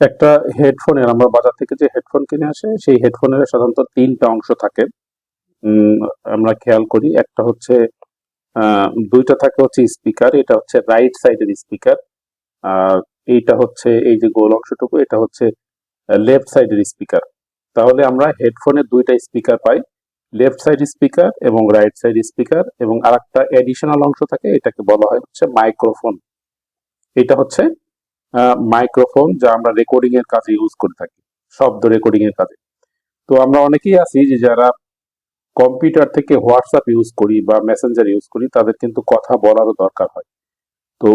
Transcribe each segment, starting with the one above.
একটা হেডফোনের আমরা বাজার থেকে যে হেডফোন কিনে আসে, সেই হেডফোনের সাধারণত তিনটা অংশ থাকে। আমরা খেয়াল করি, একটা হচ্ছে দুইটা থাকে হচ্ছে স্পিকার এটা হচ্ছে রাইট সাইডের স্পিকার আর এইটা হচ্ছে এই যে গোল অংশটুকু, এটা হচ্ছে লেফট সাইডের স্পিকার তাহলে আমরা হেডফোনের দুইটা স্পিকার পাই লেফট সাইড স্পিকার এবং রাইট সাইড স্পিকার এবং আরেকটা এডিশনাল অংশ থাকে, এটাকে বলা হয় হচ্ছে মাইক্রোফোন এটা হচ্ছে মাইক্রোফোন যা আমরা রেকর্ডিং এর কাজে ইউজ করে থাকি, শব্দ রেকর্ডিং এর কাজে। তো আমরা অনেকেই আছি যে যারা কম্পিউটার থেকে হোয়াটসঅ্যাপ ইউজ করি বা মেসেঞ্জার ইউজ করি, তাদের কিন্তু কথা বলারও দরকার হয়। তো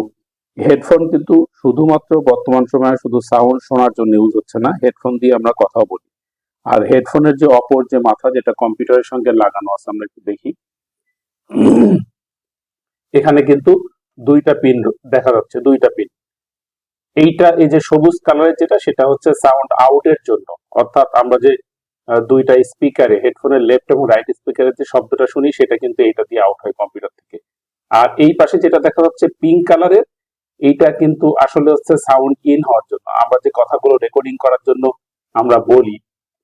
হেডফোন কিন্তু শুধুমাত্র বর্তমান সময়ে শুধু সাউন্ড শোনার জন্য ইউজ হচ্ছে না হেডফোন দিয়ে আমরা কথাও বলি। আর হেডফোনের যে অপর যে মাথা, যেটা কম্পিউটারের সঙ্গে লাগানো আছে, আমরা একটু দেখি। এখানে কিন্তু দুইটা পিন দেখা যাচ্ছে, দুইটা পিন এইটা এই যে সবুজ কালারের যেটা, সেটা হচ্ছে সাউন্ড আউটের জন্য। অর্থাৎ আমরা যে দুইটা স্পিকারে হেডফোনের লেফট এবং রাইট স্পিকারের যে শব্দটা শুনি, সেটা কিন্তু এইটা দিয়ে আউট হয় কম্পিউটার থেকে। আর এই পাশে যেটা দেখা যাচ্ছে পিঙ্ক কালারের, এইটা কিন্তু আসলে হচ্ছে সাউন্ড ইন হওয়ার জন্য। আমরা যে কথাগুলো রেকর্ডিং করার জন্য আমরা বলি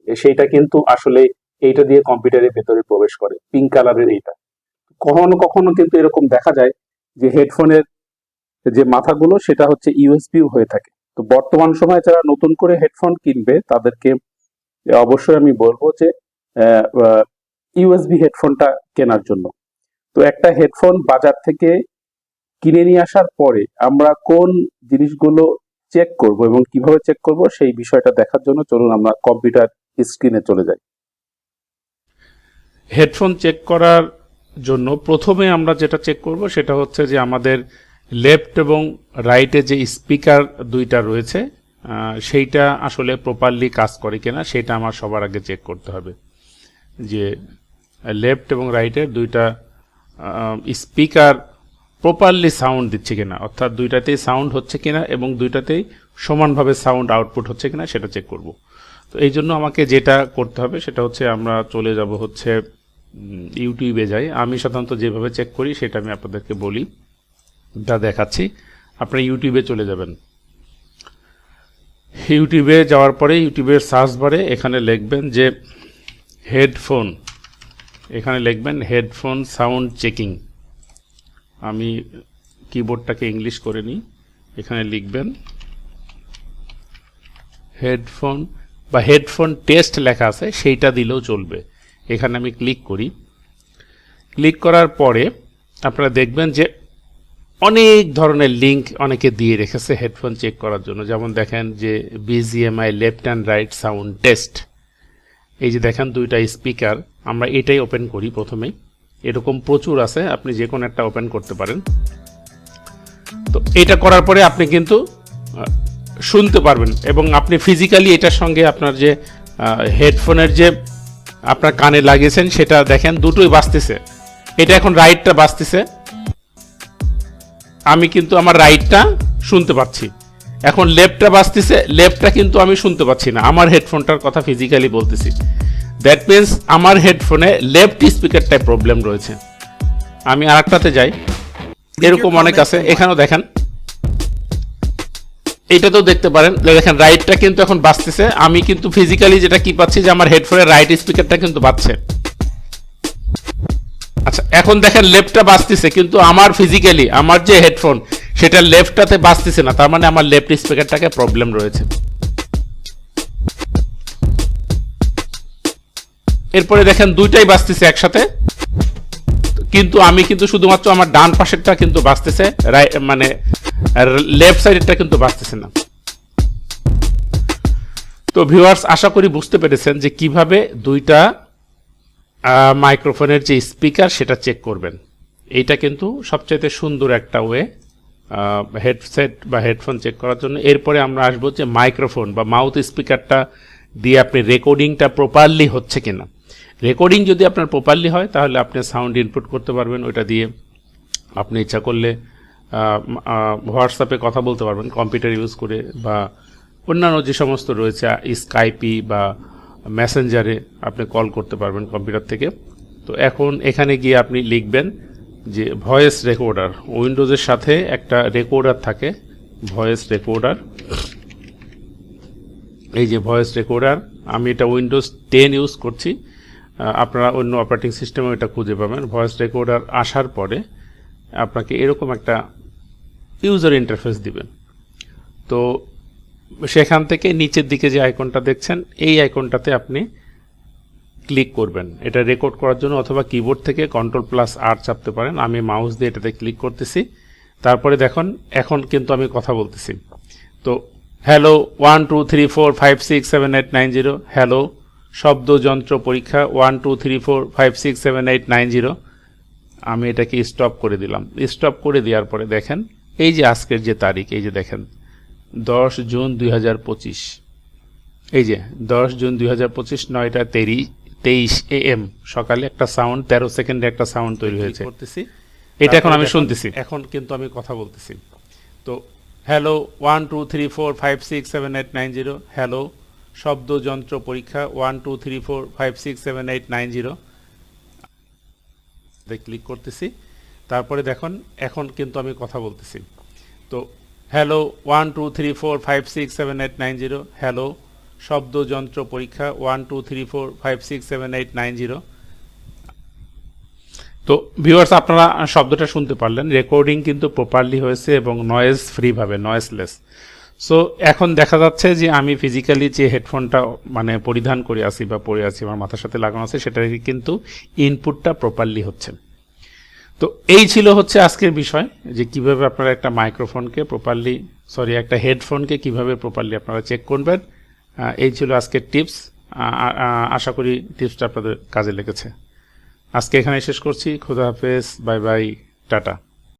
সেইটা কিন্তু আসলে এইটা দিয়ে কম্পিউটারের ভেতরে প্রবেশ করে পিঙ্ক কালারের এইটা। কখনো কখনো কিন্তু এরকম দেখা যায় যে হেডফোনের যে মাথাগুলো, সেটা হচ্ছে ইউএসবি হয়ে থাকে। তো বর্তমান সময়ে যারা নতুন করে হেডফোন কিনবে, তাদেরকে অবশ্যই আমি বলব যে ইউএসবি হেডফোনটা কেনার জন্য। তো একটা হেডফোন বাজার থেকে কিনে নিয়ে আসার পরে আমরা কোন জিনিসগুলো চেক করব এবং কীভাবে চেক করব, সেই বিষয়টা দেখার জন্য চলুন আমরা কম্পিউটার স্ক্রিনে চলে যাই। হেডফোন চেক করার জন্য প্রথমে আমরা যেটা চেক করব, সেটা হচ্ছে যে আমাদের লেফট এবং রাইটে যে স্পিকার দুইটা রয়েছে সেইটা আসলে প্রপারলি কাজ করে কিনা সেটা আমার সবার আগে চেক করতে হবে। যে লেফট এবং রাইটের দুইটা স্পিকার প্রপারলি সাউন্ড দিচ্ছে কিনা, অর্থাৎ দুইটাতেই সাউন্ড হচ্ছে কিনা এবং দুইটাতেই সমানভাবে সাউন্ড আউটপুট হচ্ছে কিনা সেটা চেক করব। তো এই জন্য আমাকে যেটা করতে হবে সেটা হচ্ছে আমরা চলে যাব হচ্ছে ইউটিউবে যাই। আমি সাধারণত যেভাবে চেক করি সেটা আমি আপনাদেরকে বলি। যা দেখাচ্ছি। আপনি ইউটিউবে চলে যাবেন। ইউটিউবে যাওয়ার পরে ইউটিউবের সার্চ বারে এখানে লিখবেন যে হেডফোন এখানে লিখবেন হেডফোন সাউন্ড চেকিং আমি কিবোর্ডটাকে ইংলিশ করে নিই। এখানে লিখবেন হেডফোন বা হেডফোন টেস্ট লেখা আছে, সেইটা দিলেও চলবে। এখানে আমি ক্লিক করি। ক্লিক করার পরে আপনারা দেখবেন যে অনেক ধরনের লিংক অনেকে দিয়ে রেখেছে হেডফোন চেক করার জন্য। যেমন দেখেন যে BGMI left and right sound test এই যে দেখেন দুইটা স্পিকার আমরা এটাই ওপেন করি প্রথমেই। এরকম প্রচুর আছে, আপনি যে কোনো একটা ওপেন করতে পারেন। তো এটা করার পরে আপনি কিন্তু শুনতে পারবেন এবং আপনি ফিজিক্যালি এটার সঙ্গে আপনার যে হেডফোনের যে আপনার কানে লাগিয়েছেন, সেটা দেখেন দুটোই বাজতেছে। এটা এখন রাইটটা বাজতেছে। আমি কিন্তু আমার রাইটটা শুনতে পাচ্ছি। এখন লেফটটা বাজতেছে লেফটটা কিন্তু আমি শুনতে পাচ্ছি না। আমার হেডফোনটার কথা ফিজিক্যালি বলতেছি। দ্যাট মিন্স আমার হেডফোনে লেফট স্পিকারটায় প্রবলেম রয়েছে। আমি আরেকটাতে যাই। এরকম অনেক আছে। এখানেও দেখেন। এইটাতেও দেখতে পারেন। দেখেন রাইটটা কিন্তু এখন বাজতেছে। আমি কিন্তু ফিজিক্যালি যেটা কি পাচ্ছি যে আমার হেডফোনের রাইট স্পিকারটা কিন্তু বাজছে। আচ্ছা এখন দেখেন লেফটটা বাজতেছে, কিন্তু আমার ফিজিক্যালি আমার যে হেডফোন সেটা লেফটটাতে বাজতেছে না, তার মানে আমার লেফট স্পিকারটাকে প্রবলেম রয়েছে। এরপরে দেখেন দুইটাই বাজতেছে একসাথে, কিন্তু আমি কিন্তু শুধুমাত্র আমার ডান পাশেরটা কিন্তু বাজতেছে রাই- মানে লেফট সাইডেরটা কিন্তু বাজতেছে না। তো ভিউয়ার্স আশা করি বুঝতে পেরেছেন যে কীভাবে দুইটা মাইক্রোফোনের যে স্পিকার, সেটা চেক করবেন। এইটা কিন্তু সবচাইতে সুন্দর একটা ওয়ে হেডসেট বা হেডফোন চেক করার জন্য। এরপরে আমরা আসব যে মাইক্রোফোন বা মাউথ স্পিকারটা দিয়ে আপনি রেকর্ডিংটা প্রপারলি হচ্ছে কিনা। রেকর্ডিং যদি আপনার প্রপারলি হয়, তাহলে আপনি সাউন্ড ইনপুট করতে পারবেন। ওইটা দিয়ে আপনি ইচ্ছা করলে হোয়াটসঅ্যাপে কথা বলতে পারবেন কম্পিউটার ইউজ করে বা অন্যান্য যে সমস্ত রয়েছে স্কাইপি বা মেসেঞ্জারে আপনি কল করতে পারবেন কম্পিউটার থেকে। তো এখন এখানে গিয়ে আপনি লিখবেন যে ভয়েস রেকর্ডার উইন্ডোজের সাথে একটা রেকর্ডার থাকে ভয়েস রেকর্ডার এই যে ভয়েস রেকর্ডার আমি এটা উইন্ডোজ টেন ইউজ করছি। আপনারা অন্য অপারেটিং সিস্টেমে এটা খুঁজে পাবেন। ভয়েস রেকর্ডার আসার পরে আপনাকে এরকম একটা ইউজার ইন্টারফেস দিবেন। তো সেখান থেকে নিচের দিকে যে আইকনটা দেখছেন, এই আইকনটাতে আপনি ক্লিক করবেন। এটা রেকর্ড করার জন্য অথবা কিবোর্ড থেকে কন্ট্রোল প্লাস আর চাপতে পারেন। আমি মাউস দিয়ে এটাতে ক্লিক করতেছি। তারপরে দেখুন, এখন কিন্তু আমি কথা বলতেছি। তো hello one two three four five six seven eight nine zero hello শব্দ যন্ত্র পরীক্ষা one two three four five six seven eight nine zero আমি এটাকে স্টপ করে দিলাম। স্টপ করে দেওয়ার পরে দেখেন, এই যে আজকের যে তারিখ, এই যে দেখেন দশ জুন দুই হাজার পঁচিশ। এই যে দশ জুন দুই হাজার পঁচিশ নয়টা তেরি তেইশ এ এম সকালে একটা সাউন্ড তেরো সেকেন্ডে একটা সাউন্ড তৈরি হয়েছে। করতেছি? এটা এখন আমি শুনতেছি। এখন কিন্তু আমি কথা বলতেছি। তো hello one two three four five six seven eight nine zero hello শব্দ যন্ত্র পরীক্ষা one two three four five six seven eight nine zero click করতেছি। তারপরে দেখুন এখন কিন্তু আমি কথা বলতেছি। তো hello one two three four five six seven eight nine zero hello শব্দ যন্ত্র পরীক্ষা one two three four five six seven eight nine zero তো ভিউয়ার্স আপনারা শব্দটা শুনতে পারলেন। রেকর্ডিং কিন্তু প্রপারলি হয়েছে এবং নয়েজ ফ্রিভাবে নয়েজলেস সো এখন দেখা যাচ্ছে যে আমি ফিজিক্যালি যে হেডফোনটা মানে পরিধান করে আছি বা পরে আছি, আমার মাথার সাথে লাগানো আছে সেটার কিন্তু ইনপুটটা প্রপারলি হচ্ছে। তো এই ছিল হচ্ছে আজকের বিষয় যে কীভাবে আপনারা একটা মাইক্রোফোনকে প্রপারলি সরি একটা হেডফোনকে কীভাবে প্রপারলি আপনারা চেক করবেন। এই ছিল আজকের টিপস আশা করি টিপসটা আপনাদের কাজে লেগেছে। আজকে এখানে শেষ করছি। খুদা হাফেজ। Bye bye. টাটা।